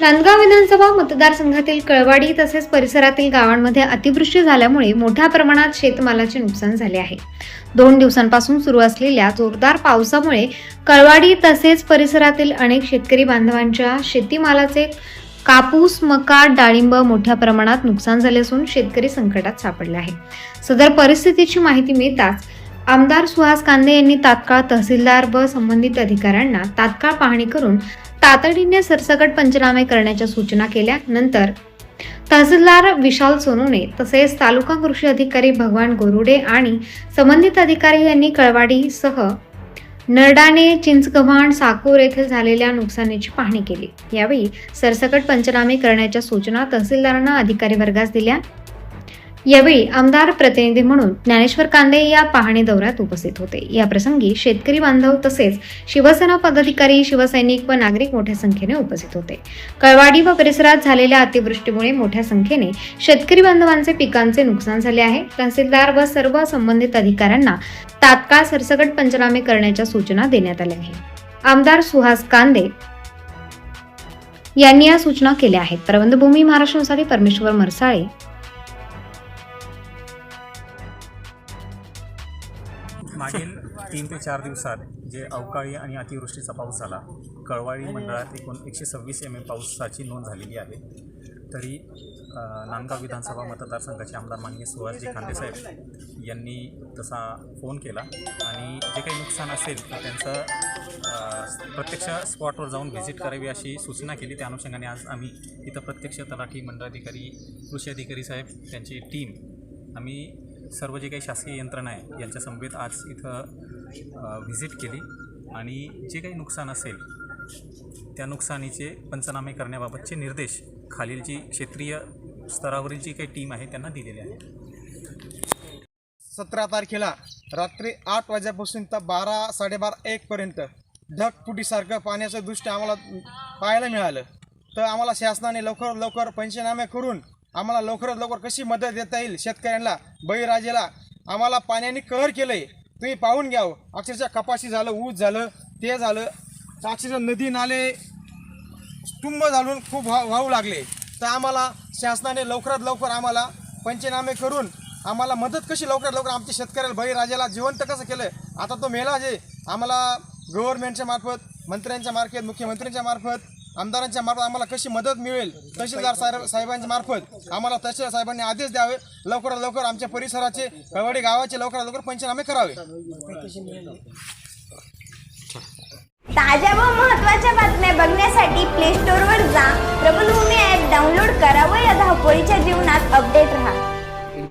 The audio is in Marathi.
नांदगाव विधानसभा मतदारसंघातील कळवाडी तसेच परिसरातील गावांमध्ये अतिवृष्टी झाल्यामुळे मोठ्या प्रमाणात शेतमालाचे नुकसान झाले आहे. दोन दिवसांपासून सुरू असलेल्या जोरदार पावसामुळे कळवाडी तसेच परिसरातील अनेक शेतकरी बांधवांच्या शेतीमालाचे कापूस मका डाळिंब मोठ्या प्रमाणात नुकसान झाले असून शेतकरी संकटात सापडले आहे. सदर परिस्थितीची माहिती मिळताच आमदार सुहास कांदे यांनी तात्काळ तहसीलदार व संबंधित अधिकाऱ्यांना तात्काळ पाहणी करून तातडीने सरसकट पंचनामे करण्याच्या सूचना केल्या. नंतर तहसीलदार विशाल सोनूने तसेच तालुका कृषी अधिकारी भगवान गोरुडे आणि संबंधित अधिकारी यांनी कळवाडीसह नरडाने चिंचगव्हाण साकूर येथे झालेल्या नुकसानीची पाहणी केली. यावेळी सरसकट पंचनामे करण्याच्या सूचना तहसीलदारांना अधिकारी वर्गास दिल्या. यावेळी आमदार प्रतिनिधी म्हणून ज्ञानेश्वर कांदे या पाहणी दौऱ्यात उपस्थित होते. या प्रसंगी शेतकरी बांधव तसेच शिवसेना पदाधिकारी शिवसैनिक व नागरिक मोठ्या संख्येने उपस्थित होते. कळवाडी व परिसरात झालेल्या अतिवृष्टीमुळे मोठ्या संख्येने शेतकरी बांधवांचे पिकांचे नुकसान झाले आहे. तहसीलदार व सर्व संबंधित अधिकाऱ्यांना तात्काळ सरसकट पंचनामे करण्याच्या सूचना देण्यात आल्या आहेत. आमदार सुहास कांदे यांनी या सूचना केल्या आहेत. प्रबंधभूमी महाराष्ट्रासाठी परमेश्वर मरसाळे मागील तीन ते चार दिवसात जे अवकाळी आणि अतिवृष्टीचा पाऊस झाला कळवाळी मंडळात एकूण एकशे सव्वीस एम एम पावसाची नोंद झालेली आहे. तरी नांदगाव विधानसभा मतदारसंघाचे आमदार माननीय सुहासजी खांदेसाहेब यांनी तसा फोन केला आणि जे काही नुकसान असेल तर त्यांचं प्रत्यक्ष स्पॉटवर जाऊन व्हिजिट करावी अशी सूचना केली. त्या अनुषंगाने आज आम्ही इथं प्रत्यक्ष तलाठी मंडळाधिकारी कृषी अधिकारी साहेब त्यांची टीम आम्ही सर्व जे काही शासकीय यंत्रणा आहे यांच्या समवेत आज इथं व्हिजिट केली. आणि जे काही नुकसान असेल त्या नुकसानीचे पंचनामे करण्याबाबतचे निर्देश खालील जी क्षेत्रीय स्तरावरील जी काही टीम आहे त्यांना दिलेले आहे सतरा तारखेला रात्री आठ वाजेपासून तर बारा साडेबारा एकपर्यंत ढगफुटीसारखं पाण्याचं दृष्टी आम्हाला पाहायला मिळालं. तर आम्हाला शासनाने लवकर लवकर पंचनामे करून आम्हाला लवकरात लवकर कशी मदत देता येईल शेतकऱ्यांना बळीराजेला? आम्हाला पाण्याने कहर केलं आहे तुम्ही पाहून घ्यावं हो. अक्षरशः कपाशी झालं ऊस झालं ते झालं. अक्षरशः नदी नाले तुंब घालून खूप व्हा वाहू लागले. तर आम्हाला शासनाने लवकरात लवकर आम्हाला पंचनामे करून आम्हाला मदत कशी लवकरात लवकर आमच्या शेतकऱ्याला बळीराजाला जिवंत कसं केलं? आता तो मेला जे आम्हाला गव्हर्नमेंटच्या मार्फत मंत्र्यांच्या मार्फत मुख्यमंत्र्यांच्या मार्फत आमदारांच्या मार्फत आम्हाला कशी मदत मिळेल तहसीलदार साहेब साहेबांच्या मार्फत आम्हाला तहसीलदार साहेबांनी आदेश द्यावे लवकरात लवकर आमच्या परिसराचे कवाडी गावाचे लवकरात लवकर पंचनामे करावे. ताज्या व महत्त्वाच्या बातम्या बघण्यासाठी प्ले स्टोअरवर जा. प्रबलभूमी ॲप डाउनलोड करा व या धावपळीच्या जीवनात अपडेट राहा.